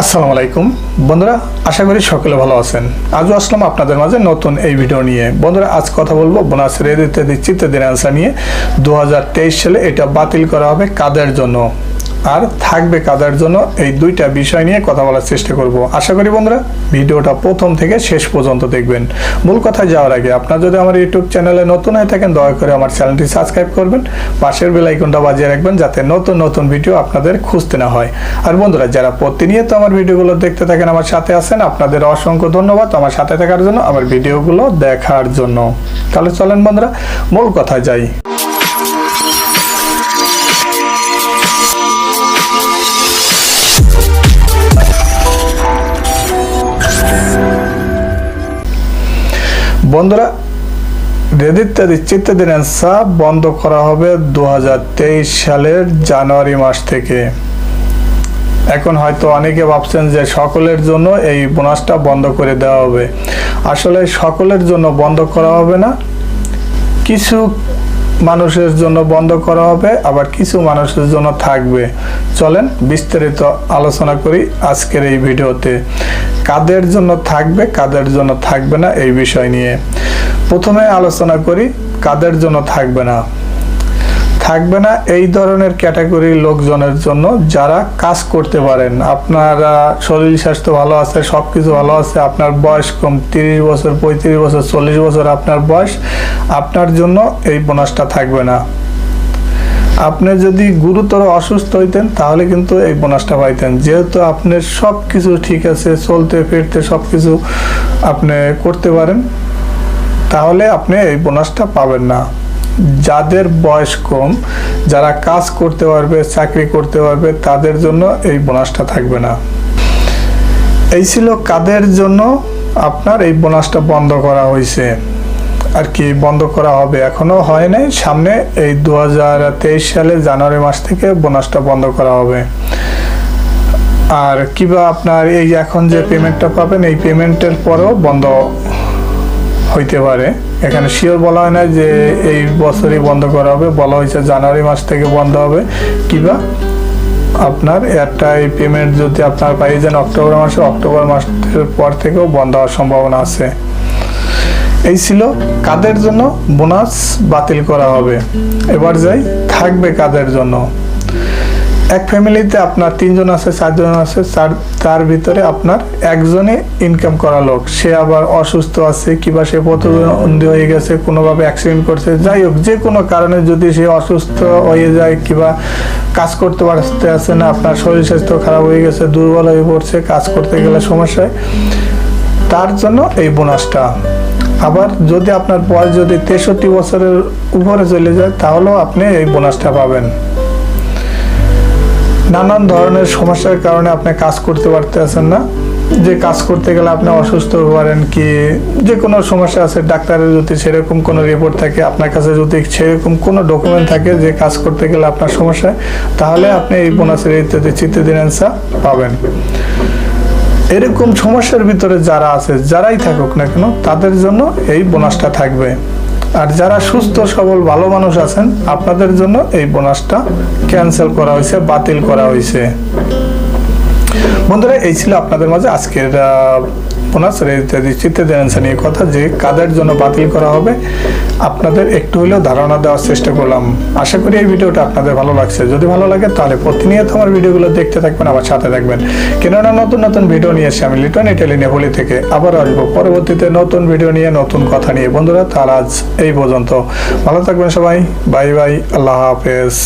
আসসালামু আলাইকুম। বন্ধুরা, আশা করি সকলে ভালো আছেন। আজও আসলাম আপনাদের মাঝে নতুন এই ভিডিও নিয়ে। বন্ধুরা, আজ কথা বলব বোনাস রেড ইত্যাদি চিত্তাদিন অ্যান্সার নিয়ে। দু সালে এটা বাতিল করা হবে কাদের জন্য? আর থাকবে কাদের জন্য? এই দুইটা বিষয় নিয়ে কথা বলার চেষ্টা করব। আশা করি বন্ধুরা, ভিডিওটা প্রথম থেকে শেষ পর্যন্ত দেখবেন। মূল কথা যাওয়ার আগে, আপনার যদি আমার ইউটিউব চ্যানেলে নতুন হয়ে থাকেন, দয়া করে আমার চ্যানেলটি সাবস্ক্রাইব করবেন। পাশের বেল আইকনটা বাজিয়ে রাখবেন, যাতে নতুন নতুন ভিডিও আপনাদের খুঁজতে না হয়। আর বন্ধুরা, যারা প্রতিনিয়ত আমার ভিডিওগুলো দেখতে থাকেন, আমার সাথে আছেন আপনাদের অসংখ্য ধন্যবাদ আমার সাথে থাকার জন্য, আমার ভিডিওগুলো দেখার জন্য। তাহলে চলেন বন্ধুরা, মূল কথা যাই। বন্ধুরা রেদিত্যাদি চিত্তাদিন অ্যান্সার বন্ধ করা হবে দু হাজার তেইশ সালের জানুয়ারি মাস থেকে। এখন হয়তো অনেকে ভাবছেন যে সকলের জন্য এই বোনাসটা বন্ধ করে দেওয়া হবে। আসলে সকলের জন্য বন্ধ করা হবে না। কিছু মানুষের জন্য বন্ধ করা হবে, আবার কিছু মানুষের জন্য থাকবে। চলেন বিস্তারিত আলোচনা করি আজকের এই ভিডিওতে। কাদের জন্য থাকবে, কাদের জন্য থাকবে না এই বিষয় নিয়ে। প্রথমে আলোচনা করি, কাদের জন্য থাকবে না। থাকবে না। এই ধরনের ক্যাটাগরির লোকজনের জন্য যারা কাজ করতে পারেন, আপনার শরীর স্বাস্থ্য ভালো আছে সব কিছু ভালো আছে, আপনার বয়স কম, তিরিশ বছর, পঁয়ত্রিশ বছর, চল্লিশ বছর আপনার বয়স, আপনার জন্য এই বোনাসটা থাকবে না। আপনি যদি গুরুতর অসুস্থ হইতেন, তাহলে কিন্তু এই বোনাসটা পাইতেন। যেহেতু আপনার সব কিছু ঠিক আছে, চলতে ফিরতে সব কিছু আপনি করতে পারেন, তাহলে আপনি এই বোনাসটা পাবেন না। যাদের বয়স কম, যারা কাজ করতে পারবে, চাকরি করতে পারবে, তাদের জন্য এই বোনাসটা থাকবে না। এই ছিল কাদের জন্য আপনার এই বোনাসটা বন্ধ করা হয়েছে। আর কি বন্ধ করা হবে, এখনও হয় নাই। সামনে এই দু হাজার তেইশ সালে জানুয়ারি মাস থেকে বোনাসটা বন্ধ করা হবে। আর কিবা আপনার এই এখন যে পেমেন্টটা পাবেন, এই পেমেন্টের পরেও বন্ধ হইতে পারে। এখানে শিওর বলা হয় না যে এই বছরই বন্ধ করা হবে। বলা হয়েছে জানুয়ারি মাস থেকে বন্ধ হবে। কিবা? আপনার একটা এই পেমেন্ট যদি আপনার পাই যান অক্টোবর মাসে, অক্টোবর মাসের পর থেকেও বন্ধ হওয়ার সম্ভাবনা আছে। এই ছিল কাদের জন্য? বোনাস বাতিল করা হবে। এবার যাই, থাকবে কাদের জন্য? এক ফ্যামিলিতে আপনার তিনজন আছে, চারজন আছে, চার, তার ভিতরে আপনার একজনই ইনকাম করা লোক। সে আবার অসুস্থ আছে, কিংবা সে প্রতিবন্ধী হয়ে গেছে, কোনোভাবে অ্যাক্সিডেন্ট করছে, যাই হোক, যে কোনো কারণে যদি সে অসুস্থ হয়ে যায়, কিংবা কাজ করতে পারতে আছে না, আপনার শরীর স্বাস্থ্য খারাপ হয়ে গেছে, দুর্বল হয়ে পড়ছে, কাজ করতে গেলে সমস্যায়, তার জন্য এই বোনাসটা আবার যদি আপনার বয়স যদি তেষট্টি বছরের উপরে চলে যায়, তাহলেও আপনি এই বোনাসটা পাবেন। নানান ধরনের সমস্যার কারণে আপনি কাজ করতে পারতেছেন না। যে কাজ করতে গেলে আপনি অসুস্থ হতে পারেন কি, যে কোনো সমস্যা আছে, ডাক্তারের যদি সেরকম কোনো রিপোর্ট থাকে, আপনার কাছে যদি সেরকম কোনো ডকুমেন্ট থাকে যে কাজ করতে গেলে আপনার সমস্যা তাহলে আপনি এই বোনাসের ইত্যাদি চিত্তদিন অ্যান্সার পাবেন। এরকম সমস্যার ভিতরে যারা আছে, যারাই থাকুক না কেন, তাদের জন্য এই বোনাসটা থাকবে। আর যারা সুস্থ, সবল, ভালো মানুষ আছেন, আপনাদের জন্য এই বোনাসটা ক্যান্সেল করা হয়েছে, বাতিল করা হয়েছে। বন্ধুরা, এই ছিল আপনাদের মাঝে আজকের বোনাস ইত্যাদি চিত্তে অ্যান্সার নিয়ে কথা, যে কাদের জন্য বাতিল করা হবে, আপনাদের একটু হলেও ধারণা দেওয়ার চেষ্টা করলাম। আশা করি এই ভিডিওটা আপনাদের ভালো লাগছে। যদি ভালো লাগে, তাহলে প্রতিনিয়ত আমার ভিডিওগুলো দেখতে থাকবেন আবার সাথে থাকবেন। কেননা নতুন নতুন ভিডিও নিয়ে এসে আমি লিটন ইটালি নেহলি থেকে আবার আসব। পরবর্তীতে নতুন ভিডিও নিয়ে, নতুন কথা নিয়ে। বন্ধুরা, তার আজ এই পর্যন্ত। ভালো থাকবেন সবাই। Bye bye. আল্লাহ হাফেজ।